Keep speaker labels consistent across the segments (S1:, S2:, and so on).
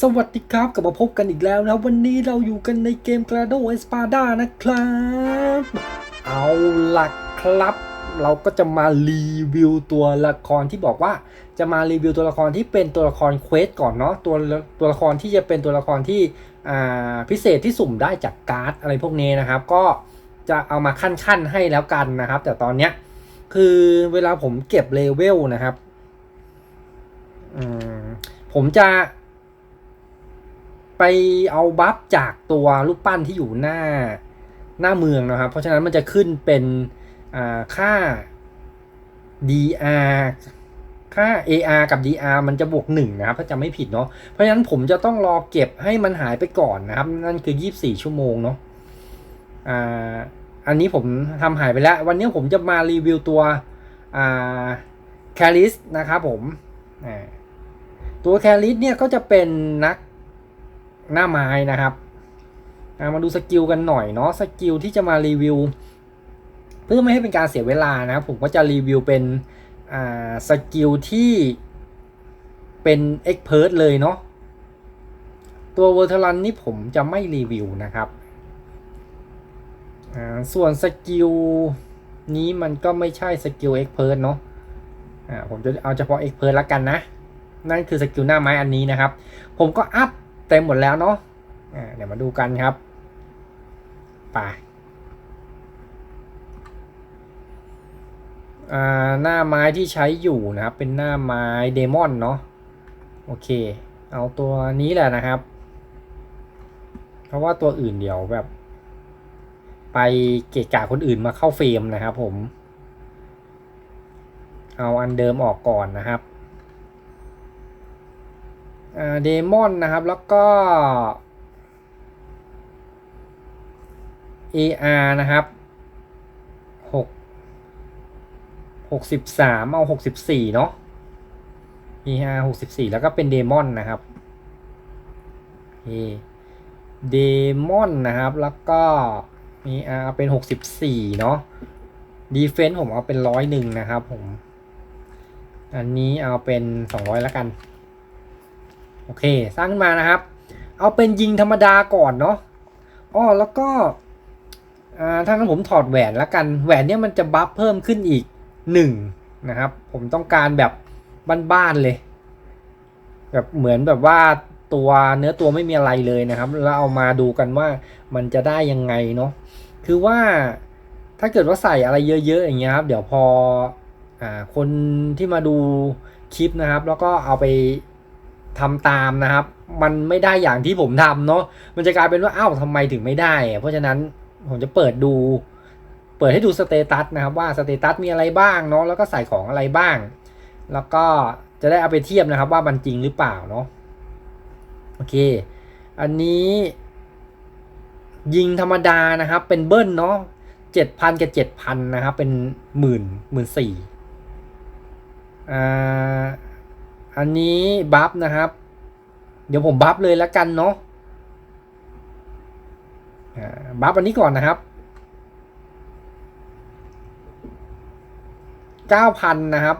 S1: สวัสดีครับกลับมาพบกันอีกแล้วนะวันนี้เราอยู่กันในเกม Grado Espada นะครับ เอาล่ะครับ เราก็จะมารีวิวตัวละครที่บอกว่า จะมารีวิวตัวละครที่เป็นตัวละครเควสก่อนเนาะตัวตัวละครที่จะเป็นตัวละครที่พิเศษที่สุ่มได้จากการ์ดอะไรพวกนี้นะครับ ก็จะเอามาขั้นๆให้แล้วกันนะครับ แต่ตอนเนี้ยคือเวลาผมเก็บเลเวลนะครับผมจะ ไปเอาบัฟจากตัวรูปปั้นที่อยู่หน้าหน้าเมืองนะครับ เพราะฉะนั้นมันจะขึ้นเป็นค่า DR ค่า AR กับ DR มันจะบวก1นะครับ ถ้าจำไม่ผิดเนาะ เพราะฉะนั้นผมจะต้องรอเก็บให้มันหายไปก่อนนะครับ นั่นคือ 24 ชั่วโมงเนาะ อ่า อันนี้ผมทำหายไปแล้ว วันนี้ผมจะมารีวิวตัว อ่าแคลิสนะครับผม ตัวแคลิสเนี่ยก็จะเป็นนัก หน้าไม้นะครับมาดูสกิลกันหน่อยเนาะสกิลที่จะมารีวิว เพื่อไม่ให้เป็นการเสียเวลานะผมก็จะรีวิวเป็นสกิลที่เป็นเอ็กเพร์เลยเนาะตัวเวอร์ทลันนี่ผมจะไม่รีวิวนะครับ ส่วนสกิลนี้มันก็ไม่ใช่สกิลเอ็กเพร์เนาะผมจะเอาเฉพาะเอ็กเพร์ละกันนะ นั่นคือสกิลหน้าไม้อันนี้นะครับ ผมก็อัพ เต็มหมดแล้วเนาะเดี๋ยวมาดูกันครับไปหน้าไม้ที่ใช้อยู่นะครับ เป็นหน้าไม้เดมอนเนาะโอเค เอาตัวนี้แหละนะครับ เพราะว่าตัวอื่นเดี๋ยวแบบ ไปเกะกะคนอื่นมาเข้าเฟรมนะครับผม เอาอันเดิมออกก่อนนะครับ เดมอนนะครับ แล้วก็ AR นะครับหกหกสิบสามเอาหกสิบสี่เนาะ AR หกสิบสี่แล้วก็เป็นเดมอนนะครับเดมอนนะครับ แล้วก็ AR เป็นหกสิบสี่เนาะดีเฟนส์ผมเอาเป็นร้อยหนึ่งนะครับผม อันนี้เอาเป็นสองร้อยแล้วกัน โอเค สร้างขึ้นมานะครับ เอาเป็นยิงธรรมดาก่อนเนาะอ้อแล้วก็ถ้างั้นผมถอดแหวนแล้วกัน แหวนเนี่ยมันจะบัฟเพิ่มขึ้นอีกหนึ่งนะครับ ผมต้องการแบบบ้านๆเลย แบบเหมือนแบบว่าตัวเนื้อตัวไม่มีอะไรเลยนะครับ แล้วเอามาดูกันว่ามันจะได้ยังไงเนาะ คือว่าถ้าเกิดว่าใส่อะไรเยอะๆอย่างเงี้ยครับ เดี๋ยวพออคนที่มาดูคลิปนะครับ แล้วก็เอาไป ทำตามนะครับ มันไม่ได้อย่างที่ผมทำเนาะมันจะกลายเป็นว่าอ้าวทำไมถึงไม่ได้ เพราะฉะนั้นผมจะเปิดดู เปิดให้ดูสเตตัสนะครับว่าสเตตัสมีอะไรบ้างเนาะแล้วก็ใส่ของอะไรบ้าง แล้วก็จะได้เอาไปเทียบนะครับว่ามันจริงหรือเปล่าเนาะโอเค อันนี้ยิงธรรมดานะครับ เป็นเบิ้ลเนาะเจ็ดพันกับเจ็ดพันนะครับ เป็นหมื่นหมื่นสี่อ่า อันนี้บัฟนะครับ เดี๋ยวผมบัฟเลยแล้วกันเนาะบัฟอันนี้ก่อนนะครับเก้าพันนะครับ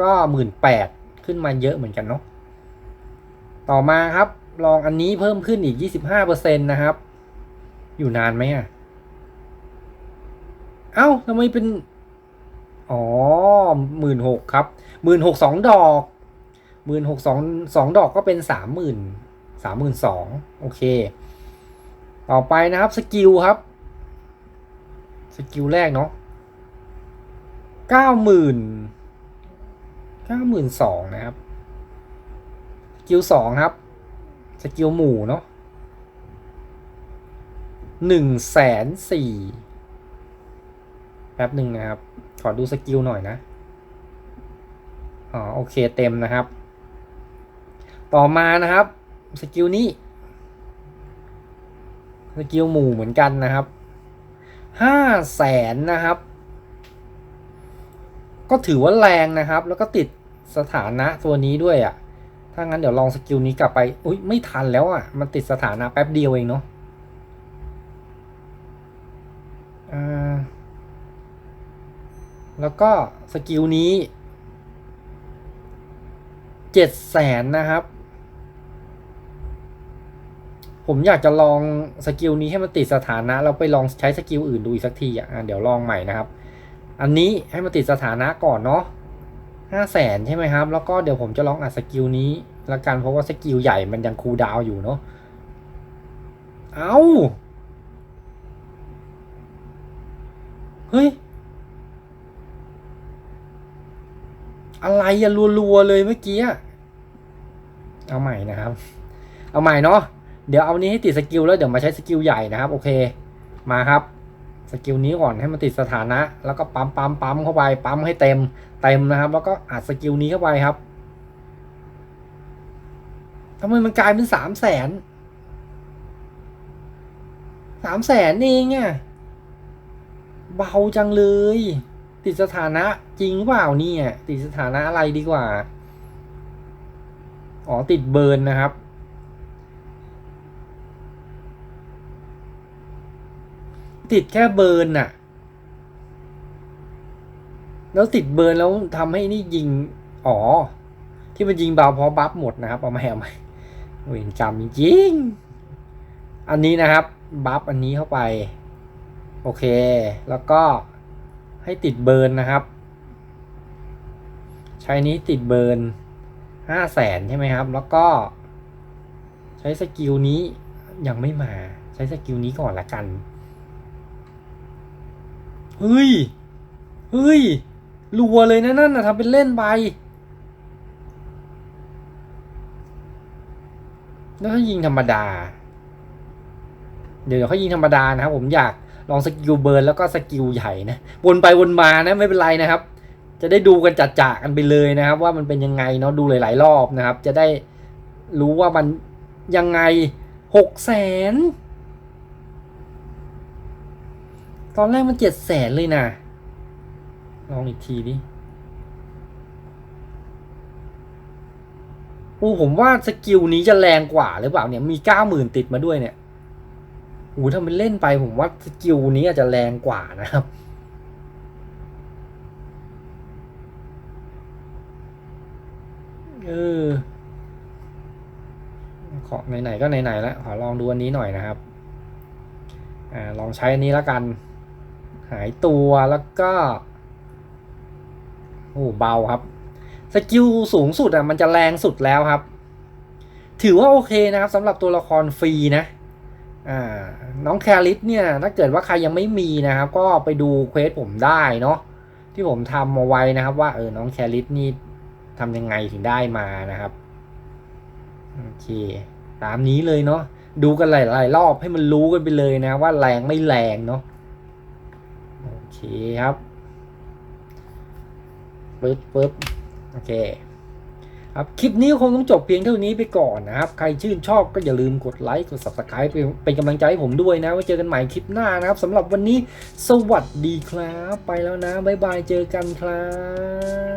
S1: ก็หมื่นแปดขึ้นมาเยอะเหมือนกันเนาะต่อมาครับ ลองอันนี้เพิ่มขึ้นอีกยี่สิบห้าเปอร์เซ็นตนะครับ อยู่นานไหมอะ เอ้าทำไมเป็น อ๋อหมื่นหกครับหมื่นหกสองดอก หมื่นหกสองสองดอกก็เป็นสามหมื่นสามหมื่นสองโอเค ต่อไปนะครับสกิลครับสกิลแรกเนาะเก้าหมื่นเก้าหมื่นสองนะครับสกิลสองครับสกิลหมู่เนาะหนึ่งแสนสี่แป๊บหนึ่งนะครับ ขอดูสกิลหน่อยนะ อ๋อ โอเคเต็มนะครับ ต่อมานะครับสกิลนี้สกิลหมู่เหมือนกันนะครับห้าแสนนะครับ ก็ถือว่าแรงนะครับ แล้วก็ติดสถานะตัวนี้ด้วยอะ่ะ ถ้างั้นเดี๋ยวลองสกิลนี้กลับไป อุ้ยไม่ทันแล้วอะ่ะ มันติดสถานะแป๊บเดียวเองเนาะแล้วก็สกิลนี้เจ็ดแสนนะครับ ผมอยากจะลองสกิลนี้ให้มันติดสถานะแล้วไปลองใช้สกิลอื่นดูอีกสักทีอะเดี๋ยวลองใหม่นะครับ อันนี้ให้มันติดสถานะก่อนเนาะห้าแสนใช่ไหมครับ แล้วก็เดี๋ยวผมจะลองอัดสกิลนี้ละกันเพราะว่าสกิลใหญ่มันยังคูลดาวอยู่เนาะเอาเฮ้ย อะไรอะรัวๆเลยเมื่อกี้เอาใหม่นะครับ เอาใหม่เนาะ เดี๋ยวเอานี้ให้ติดสกิลแล้วเดี๋ยวมาใช้สกิลใหญ่นะครับ โอเค มาครับ สกิลนี้ก่อนให้มันติดสถานะ แล้วก็ปั๊มปั๊มปั๊มเข้าไป ปั๊มให้เต็ม เต็มนะครับ แล้วก็อัดสกิลนี้เข้าไปครับทำไมมันกลายเป็นสามแสนสามแสนเองอะเบาจังเลย ติดสถานะจริงเปล่าเนี่ย ติดสถานะอะไรดีกว่า อ๋อติดเบิร์นนะครับ ติดแค่เบิร์นน่ะ แล้วติดเบิร์นแล้วทำให้นี่ยิง อ๋อ ที่มันยิงเบาเพราะบัฟหมดนะครับเอามาเอามาเวรกรรมจริง อันนี้นะครับ บัฟอันนี้เข้าไป โอเค แล้วก็ให้ติดเบิร์นนะครับ ใช้นี้ติดเบิร์นห้าแสนใช่ไหมครับ แล้วก็ ใช้สกิลนี้ยังไม่มา ใช้สกิลนี้ก่อนละกัน เฮ้ย เฮ้ย รัวเลยนะนั่นนะทำเป็นเล่นไป แล้วถ้ายิงธรรมดาเดี๋ยวเขายิงธรรมดานะครับผมอยากลองสกิลเบิร์นแล้วก็สกิลใหญ่นะวนไปวนมานะไม่เป็นไรนะครับ จะได้ดูกันจัดจกันไปเลยนะครับ ว่ามันเป็นยังไงเนาะดูหลาย ๆ รอบนะครับ จะได้รู้ว่ามันยังไงหกแสน ตอนแรกมันเจ็ดแสนเลยนะ ลองอีกทีดิอ้ผมว่าสกิลนี้จะแรงกว่าหรือเปล่าเนี่ยมีเก้าหมื่นติดมาด้วยเนี่ยอ้ถ้ามันเล่นไปผมว่าสกิลนี้อาจจะแรงกว่านะครับ เออ ขอไหนๆก็ไหนๆแล้วขอลองดูอันนี้หน่อยนะครับ อ่า ลองใช้อันนี้แล้วกัน หายตัวแล้วก็โอ้เบาครับ สกิลสูงสุดอะมันจะแรงสุดแล้วครับ ถือว่าโอเคนะครับสำหรับตัวละครฟรีนะอ่าน้องแคลิสเนี่ยถ้าเกิดว่าใครยังไม่มีนะครับ ก็ไปดูเควสผมได้เนาะที่ผมทำมาไว้นะครับ ว่าเออน้องแคลิสนี่ทำยังไงถึงได้มานะครับโอเคตามนี้เลยเนาะดูกันหลายๆรอบให้มันรู้กันไปเลยนะว่าแรงไม่แรงเนาะ เคครับปึ๊บปึ๊บโอเคครับคลิปนี้คงต้องจบเพียงเท่านี้ไปก่อนนะครับ ใครชื่นชอบก็อย่าลืมกดไลค์กด subscribe เป็นเป็นกำลังใจให้ผมด้วยนะไว้เจอกันใหม่คลิปหน้านะครับสำหรับวันนี้สวัสดีครับ ไปแล้วนะ บ๊ายบายเจอกันครับ